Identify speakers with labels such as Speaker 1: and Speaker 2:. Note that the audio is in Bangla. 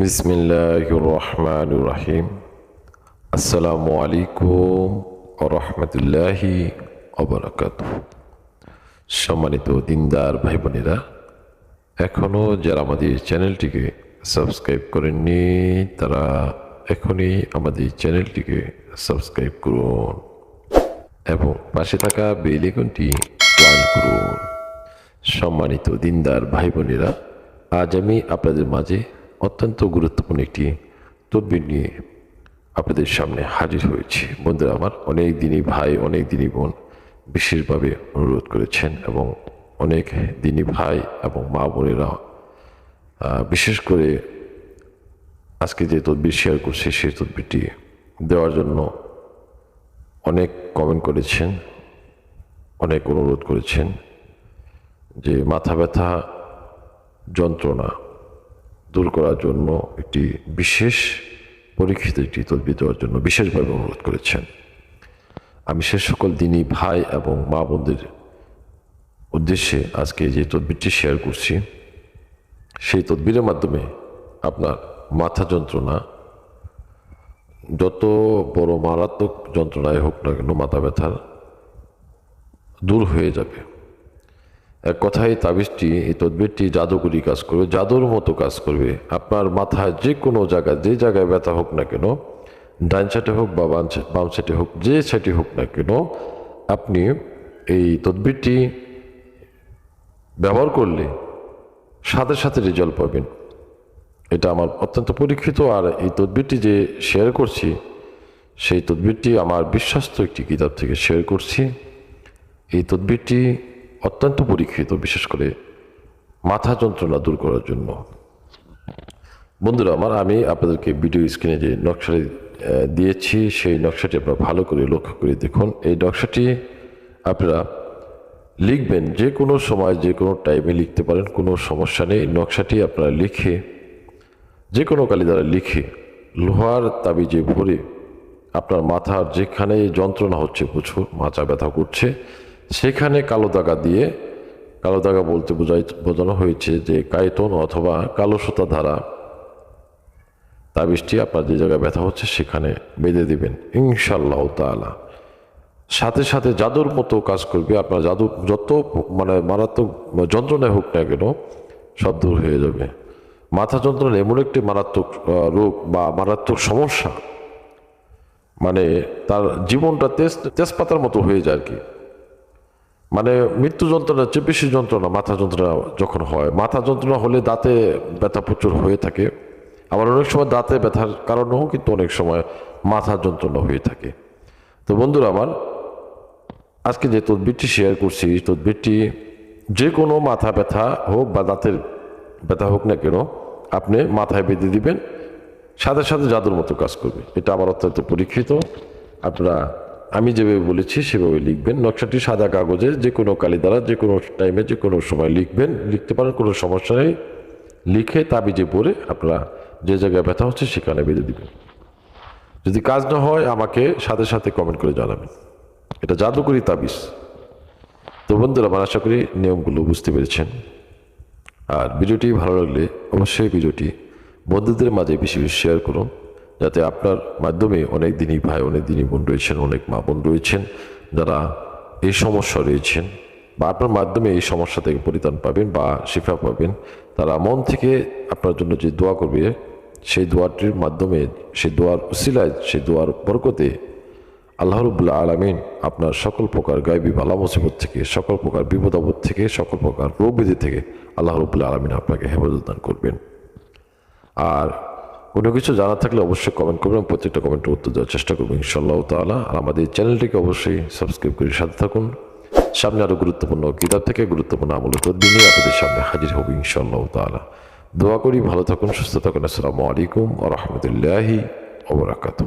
Speaker 1: বিসমিল্লাহির রহমানির রহিম আসসালামু আলাইকুম রহমতুল্লাহি অবরাকাত সম্মানিত দিনদার ভাই বোনেরা এখনও যারা আমাদের চ্যানেলটিকে সাবস্ক্রাইব করেননি, তারা এখনই আমাদের চ্যানেলটিকে সাবস্ক্রাইব করুন এবং পাশে থাকা বেল আইকনটি ক্লিক করুন। সম্মানিত দিনদার ভাই বোনেরা আজ আমি আপনাদের মাঝে অত্যন্ত গুরুত্বপূর্ণ একটি তদবির নিয়ে আপনাদের সামনে হাজির হয়েছি। বন্ধুরা আমার অনেক দিনই ভাই, অনেক দিনই বোন বিশেষভাবে অনুরোধ করেছেন এবং অনেক দিনই ভাই এবং মা বোনেরা বিশেষ করে আজকে যে তদবির শেয়ার করছে সেই তদবিরটি দেওয়ার জন্য অনেক কমেন্ট করেছেন, অনেক অনুরোধ করেছেন যে মাথা ব্যথা যন্ত্রণা দূর করার জন্য একটি বিশেষ পরীক্ষিত একটি তদবির দেওয়ার জন্য বিশেষভাবে অনুরোধ করেছেন। আমি সে সকল দিনই ভাই এবং মা বোনদের উদ্দেশ্যে আজকে যে তদবিরটি শেয়ার করছি, সেই তদবিরের মাধ্যমে আপনার মাথা যন্ত্রণা, যত বড় মারাত্মক যন্ত্রণায় হোক না কেন, মাথা ব্যথার দূর হয়ে যাবে। এক কথায় তাবিজটি, এই তদবিরটি জাদুকরি কাজ করবে, জাদুর মতো কাজ করবে। আপনার মাথায় যে কোনো জায়গায়, যে জায়গায় ব্যথা হোক না কেন, ডান সাইডে হোক বা বাম সাইডে হোক, যে সাইডে হোক না কেন, আপনি এই তদবিরটি ব্যবহার করলে সাথে সাথে রেজাল্ট পাবেন। এটা আমার অত্যন্ত পরীক্ষিত, আর এই তদবিরটি যে শেয়ার করছি, সেই তদবিরটি আমার বিশ্বস্ত একটি কিতাব থেকে শেয়ার করছি। এই তদবিরটি অত্যন্ত পরীক্ষিত, বিশেষ করে মাথা যন্ত্রণা দূর করার জন্য। বন্ধুরা, আমার আমি আপনাদেরকে ভিডিও স্ক্রিনে যে নকশাটি দিয়েছি, সেই নকশাটি আপনারা ভালো করে লক্ষ্য করে দেখুন। এই নকশাটি আপনারা লিখবেন যে কোনো সময়, যে কোনো টাইমে লিখতে পারেন, কোনো সমস্যা নেই। নকশাটি আপনারা লিখে, যে কোনো কালি দ্বারা লিখে, লোহার তাবিজে ভরে আপনার মাথার যেখানে যন্ত্রণা হচ্ছে, প্রচুর মাথা ব্যথা করছে সেখানে কালো দাগা দিয়ে, কালো দাগা বলতে বোঝাই, বোঝানো হয়েছে যে কায়তন অথবা কালো সুতা ধারা তাবিজটি আপনার যে জায়গায় ব্যথা হচ্ছে সেখানে বেঁধে দিবেন ইনশাল্লাহ তাআলা। সাথে সাথে জাদুর মতো কাজ করবে, আপনার জাদু যত মানে মারাত্মক যন্ত্রণায় হোক না কেন, সব দূর হয়ে যাবে। মাথা যন্ত্রণা এমন একটি মারাত্মক রোগ বা মারাত্মক সমস্যা মানে তার জীবনটা তেজ, তেজপাতার মতো হয়ে যায় আর কি। মানে মৃত্যু যন্ত্রণা চেয়ে বেশি যন্ত্রণা, মাথা যন্ত্রণা যখন হয়, মাথা যন্ত্রণা হলে দাঁতে ব্যথা প্রচুর হয়ে থাকে। আবার অনেক সময় দাঁতে ব্যথার কারণেও কিন্তু অনেক সময় মাথা যন্ত্রণা হয়ে থাকে। তো বন্ধুরা আমার, আজকে যে তদবিরটি শেয়ার করছি তদবিরটি যে কোনো মাথা ব্যথা হোক বা দাঁতের ব্যথা হোক না কেন, আপনি মাথায় বেঁধে দিবেন, সাথে সাথে জাদুর মতো কাজ করবে এটা আমার অত্যন্ত পরীক্ষিত। আপনারা আমি যেভাবে বলেছি, সেভাবে লিখবেন। নকশাটি সাদা কাগজে যে কোনো কালি দ্বারা, যে কোনো টাইমে যে কোনো সময় লিখবেন। লিখতে পারেন, কোনো সমস্যা নেই। লিখে তাবিজে পড়ে আপনারা যে জায়গায় ব্যথা হচ্ছে, সেখানে বেঁধে দিবেন। যদি কাজ না হয়, আমাকে সাথে সাথে কমেন্ট করে জানাবেন। এটা জাদুকরি তাবিজ। তো বন্ধুরা, আমার আশা করি নিয়মগুলো বুঝতে পেরেছেন। আর ভিডিওটি ভালো লাগলে অবশ্যই ভিডিওটি বন্ধুদের মাঝে বেশি বেশি শেয়ার করুন। যাতে আপনার মাধ্যমে অনেক দিনই ভাই, অনেক দিনই বোন রয়েছেন, অনেক মা বোন রয়েছেন, যারা এই সমস্যা রয়েছেন বা আপনার মাধ্যমে এই সমস্যা থেকে পরিত্রাণ পাবেন বা শিফা পাবেন, তারা মন থেকে আপনার জন্য যে দোয়া করবে, সেই দোয়াটির মাধ্যমে সেই দোয়ার উসিলায় সেই দোয়ার বরকতে আল্লাহ রবুল্লা আলমিন আপনার সকল প্রকার গায়বী বালা মুসিবত থেকে, সকল প্রকার বিপদ আপদ থেকে, সকল প্রকার রোগ থেকে আল্লাহ রবুল্লা আলমিন আপনাকে হেফাজত দান করবেন। আর কোনো কিছু জানা থাকলে অবশ্যই কমেন্ট করবেন প্রত্যেকটা কমেন্টের উত্তর দেওয়ার চেষ্টা করবেন ইনশাল্লাহ তালা আর আমাদের চ্যানেলটিকে অবশ্যই সাবস্ক্রাইব করে সাথে থাকুন। সামনে আরও গুরুত্বপূর্ণ কিতাব থেকে গুরুত্বপূর্ণ আমল দিনই আপনাদের সামনে হাজির হব ইনশাল্লাহ তালা দোয়া করি, ভালো থাকুন, সুস্থ থাকুন। আসসালামু আলাইকুম আ রহমতুল্লাহি ওবরাকাতু